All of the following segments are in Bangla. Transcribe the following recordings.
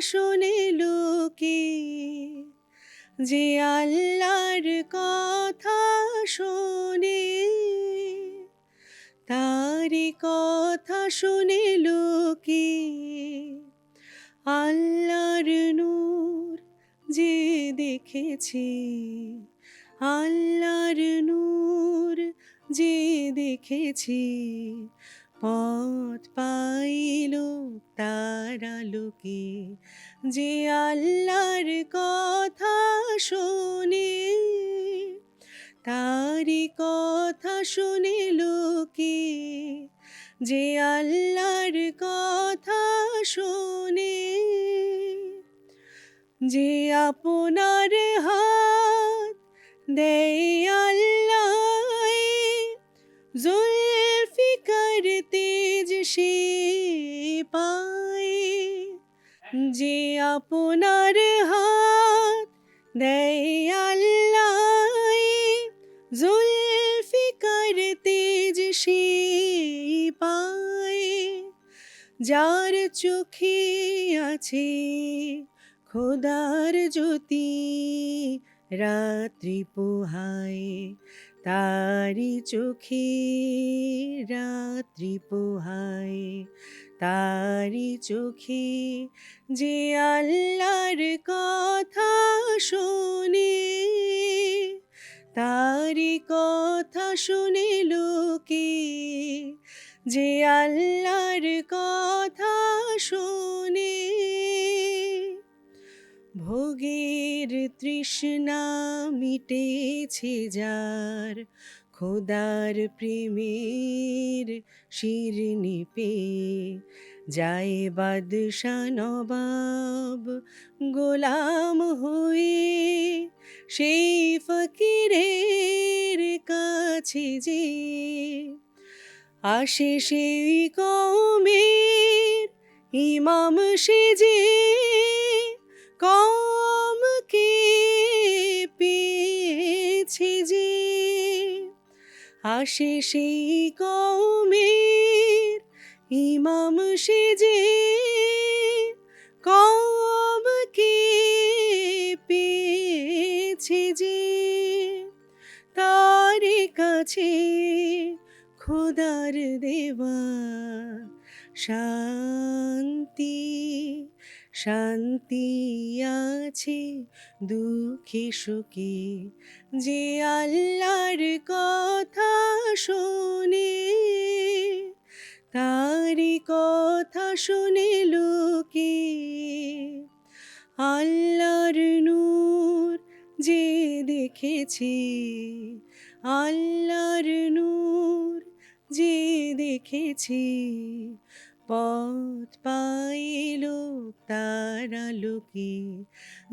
শুনে লোকে, যে আল্লাহর কথা শোনে তারি কথা শুনে লোকে, আল্লাহর নূর যে দেখেছি, আল্লাহর নূর যে দেখেছি পথ পাইল তার আলোকে। যে আল্লাহর কথা শোনে তারি কথা শুনে লোকে। যে আল্লাহর কথা শোনে, যে আপনার হাত দেয় আল্লাহ। সে পায় যে আপনার হাত দেয় আল্লাহ। জুলফিকার তেজ সে পায় যার চোখে আছে খোদার জ্যোতি রাত্রি পোহায়। তারি চোখে রাত্রি পোহায়, তারি চোখে যে আল্লাহর কথা শোনে, তারি কথা শুনে লোকে যে আল্লাহর কথা শোনে। ভোগের তৃষ্ণা মিটেছে যার। খোদার প্রেমের শিরনি পে যায় বাদশা নবাব, গোলাম হয়ে সেই ফকিরের কাছে যে আসে সেই কমের ইমাম সেজে আসে সেই কমের ইমাম সেজে কমকে পেয়েছে যে তার কাছে খোদার দেওয়া শান্তি। শান্তি আছে, দুঃখে সুখে। যে আল্লাহর কথা শোনে তারি কথা শুনে লোকে। আল্লাহর নূর যে দেখেছি, আল্লাহর নূর যে দেখেছি। পথ পাইল তার আলোকে।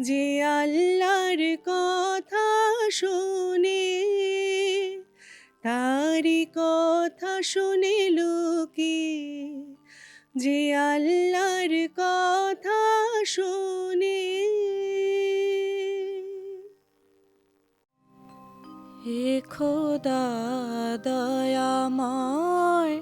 যে আল্লাহর কথা শোনে তারি কথা শুনে লোকে। যে আল্লাহর কথা শোনে। হে খোদা, দয়াময়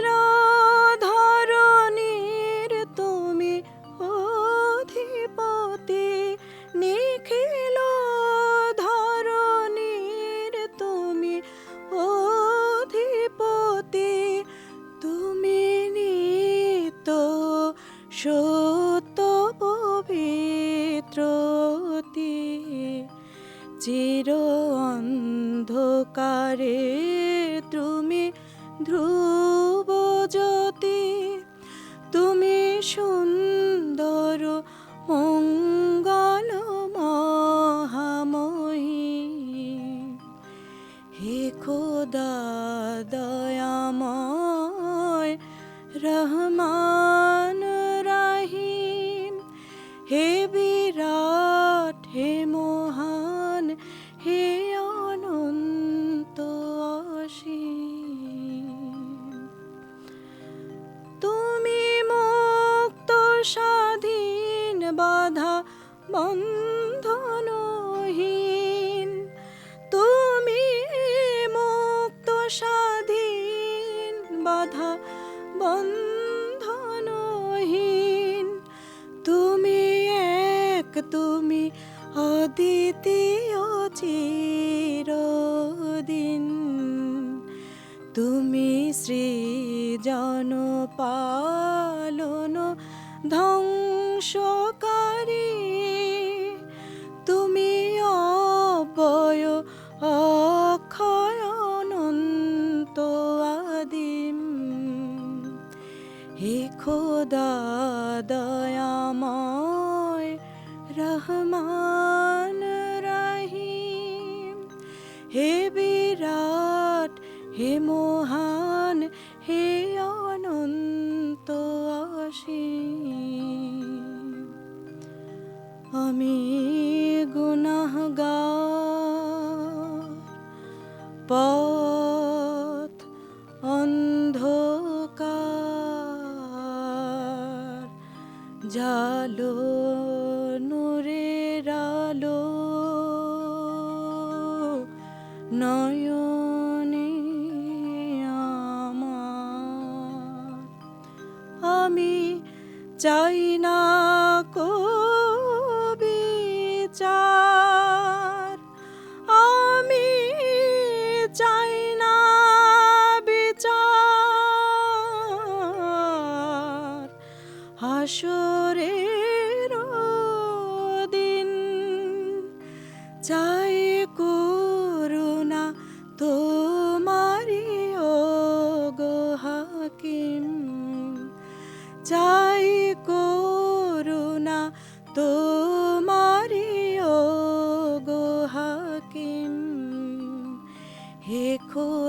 বন্ধনহীন। তুমি এক তুমি অদ্বিতীয় চিরদিন দয়াময় রহমান রাহিম। হে বিরাট হে মহান হে অনন্ত অসীম। আমি গুনাহগার পথ জালো নূরের আলো নয়নে আমার। আমি চাই না বিচার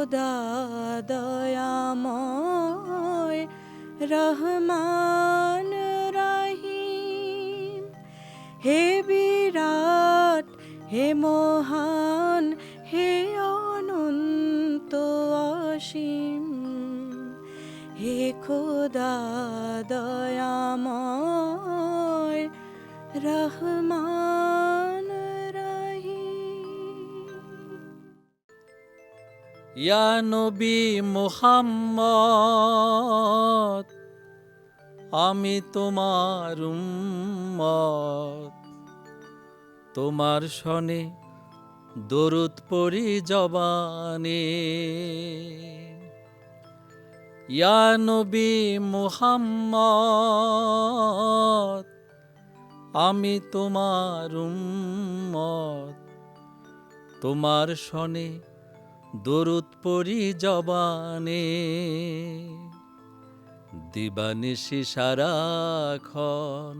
খোদা দয়াময় রহমান রাহিম। হে বিরাট হে মহান হে অনন্ত অসীম। হে খোদা দয়াময় ইয়া নবী মুহাম্মদ, আমি তোমার উম্মত। তোমার শনে দরুদ পড়ি জবানে। ইয়া নবী মুহাম্মদ, আমি তোমার উম্মত। তোমার শনে দরুদ পড়ি জবানে, দিবানিশি সারাক্ষণ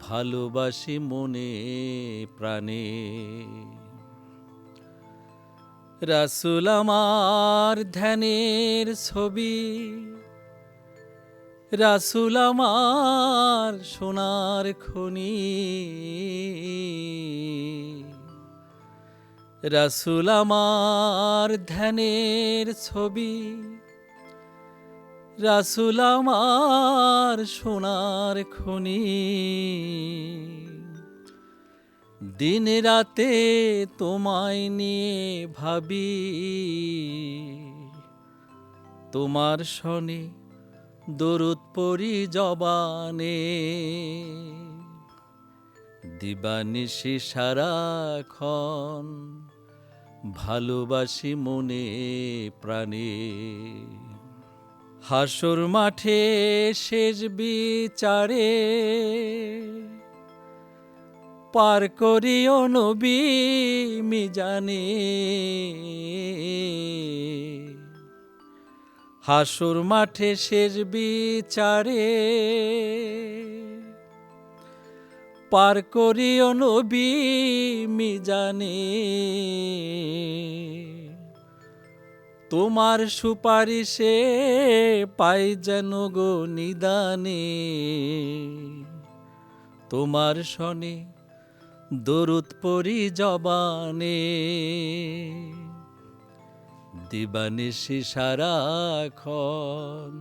ভালোবাসি মনে প্রাণে। রাসুল আমার ধ্যানের ছবি, রাসুল আমার সোনার খনি। রাসুল আমার ধ্যানের ছবি, রাসুল আমার সোনার খনি। দিন রাতে তোমায় নিয়ে ভাবি, তোমার শনি দরুদ পরি জবানে। দিবানিশি সারাক্ষণ ভালোবাসি মনে প্রাণে। হাসর মাঠে শেষ বিচারে। পার করিও নবী মিজানে। হাসুর মাঠে শেষ বিচারে। পার করিও নবী মিজানে। তোমার সুপারিশে পাই যেন গো নিদানে। তোমার শনে দরুদ পরি জবানে। দিবানিশি সারাক্ষণ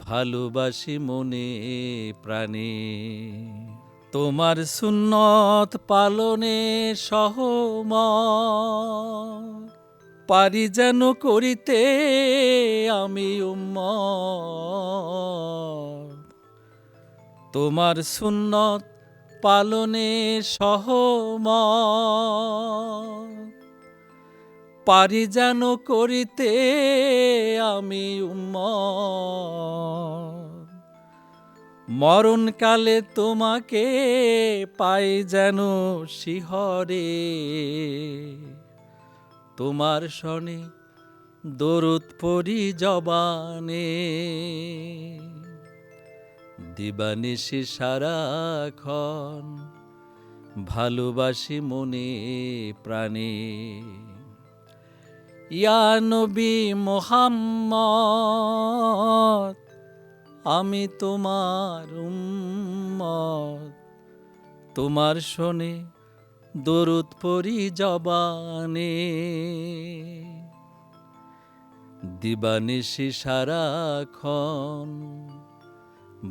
ভালোবাসি মনে প্রাণে। তোমার সুন্নত পালনে সহম পারি যেন করিতে আমি উম্ম তোমার সুন্নত পালনে সহম পারি যেন করিতে আমি উম্ম মরণকালে তোমাকে পাই যেন শিহরে। তোমার শনে দরুদ পরি জবানে। দিবানিশি সারাক্ষণ ভালোবাসি মনে প্রাণে। ইয়া নবী মোহাম্মদ আমি তোমার উম্মত। তোমার শোনে দরুদ পরি জবানে। দিবানিশি সারাক্ষণ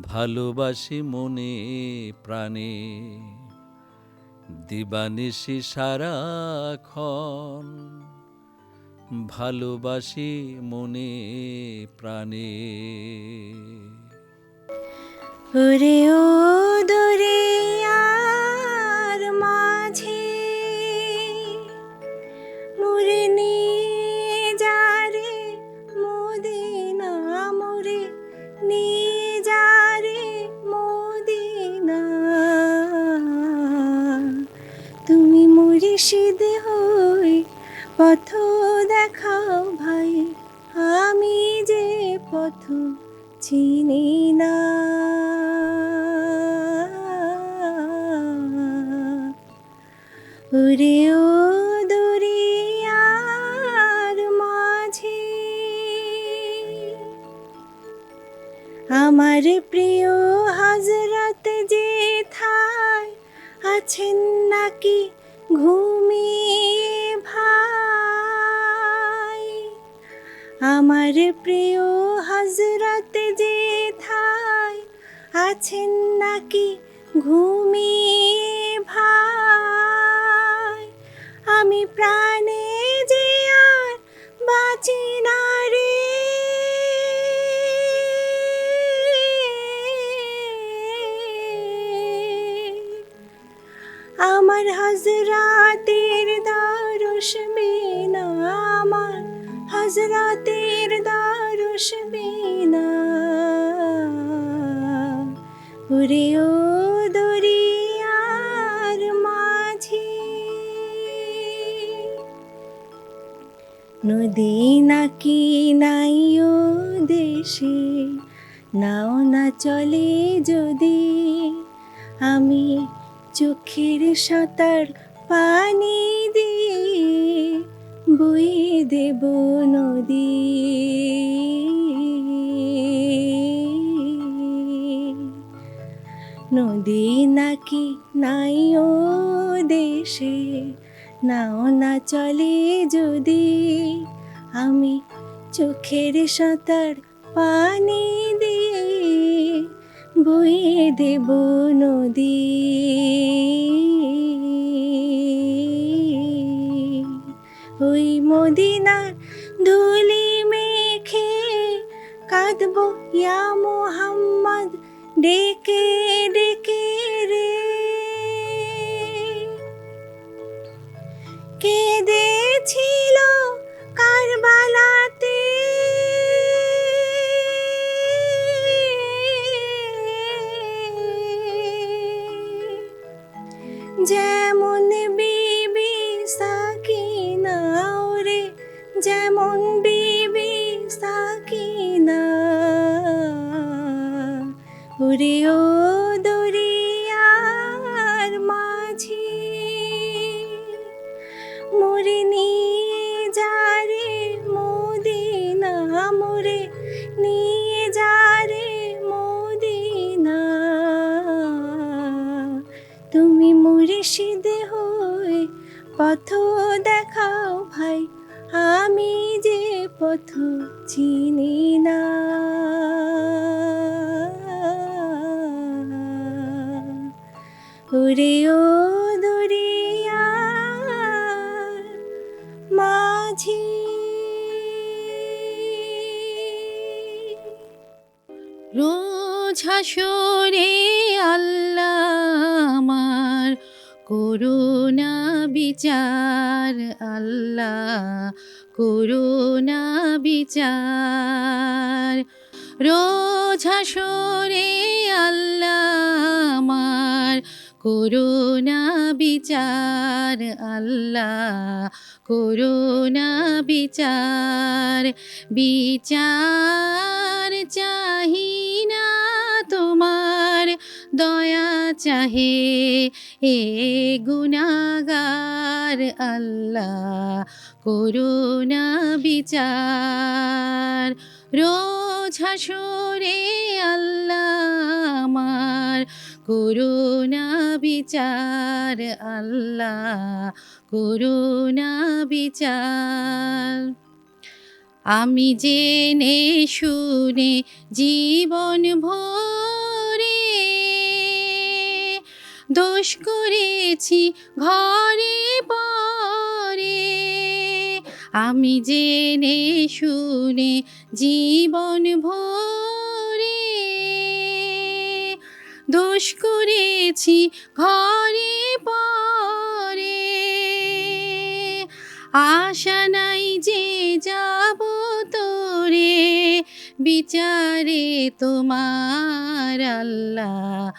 ভালোবাসি মনে প্রাণে। দিবানিশি সারাক্ষণ ভালোবাসি মনে প্রাণে। ওরে ও দরিয়ার মাঝে, মুরে নিয়ে যারে মদিনা মুরে নিয়ে যারে মদিনা। তুমি মুর্শিদ হই পথ দেখাও ভাই, আমি যে পথ চিনি না। ওরে প্রাণে যে আর বাঁচি না রে। আমার হজরাতের দারুষ বিনা আমার হজরাতের দারুষ বিনা ওরে নাই ও দেশে, নাও না চলে যদি। আমি চোখের সাঁতার পানি দিয়ে বয়ে দেব নদী। নদী নাকি নাই ও দেশে, নাও না চলে যদি। আমি চোখের সাঁতার পানি দিয়ে বয়ে দেব নদী। ওই মদিনার ধুলি মেখে কাঁদব ইয়া মোহাম্মদ, ডেকে ডেকে ওরে ও মাঝি। রোজ হাসরে আল্লাহ আমার করুণা বিচার, আল্লাহ করুণা বিচার। রোজ হাসরে আল্লাহ আমার করুণা বিচার, আল্লাহ করুণা বিচার বিচার চাহি না তোমার। দয়া চাহে এ গুনাগার আল্লাহ করুণা বিচার রোজ হাসরে আল্লাহ আমার করুণা বিচার আল্লাহ করুণা বিচার আমি জেনে শুনে জীবন ভরে দোষ করেছি ঘরে পরে। আমি জেনে শুনে জীবন ভরে দোষ করেছি ঘরে পরে। আশা নাই যে যাব তোরে, বিচারে তোমার আল্লাহ,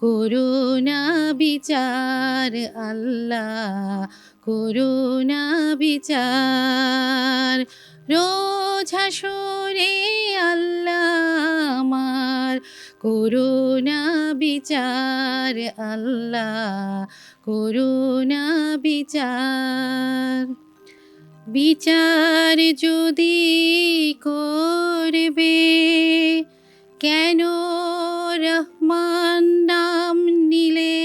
করুণা, বিচার আল্লাহ, করুণা, বিচার। রোজ হাসরে আল্লাহ আমার করুণা বিচার আল্লাহ করুণা বিচার বিচার যদি করবে কেন রহমান নাম নিলে?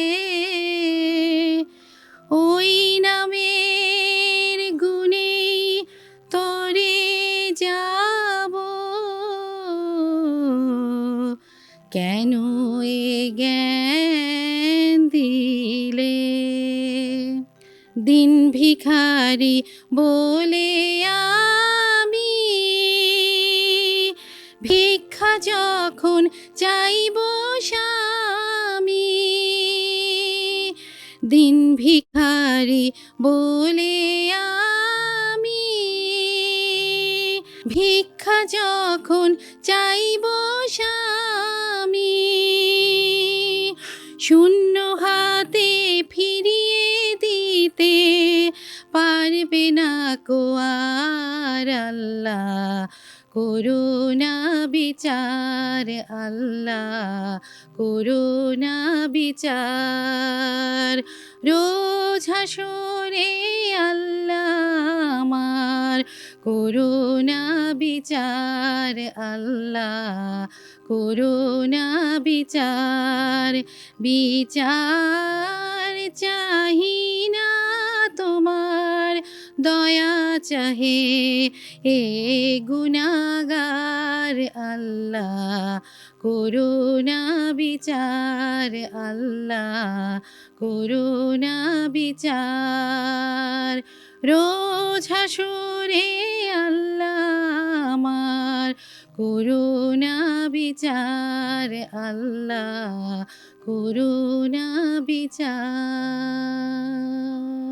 দিন ভিখারি বলে আমি। ভিক্ষা যখন চাইব স্বামী। দিন ভিখারি বলে আমি। ভিক্ষা যখন চাইব স্বামী। শূন্য হাতে না কোয়ার আল্লাহ করুণা বিচার আল্লাহ করুণা বিচার রোজ হাসরে আল্লাহ আমার করুণা বিচার আল্লাহ করুণা বিচার বিচার চাহি না তোমার দয়া চাহে। এ গুনাগার আল্লাহ, করুণা বিচার আল্লাহ, করুণা বিচার। রোজ হাসরে আল্লাহ আমার, করুণা বিচার আল্লাহ, করুণা বিচার।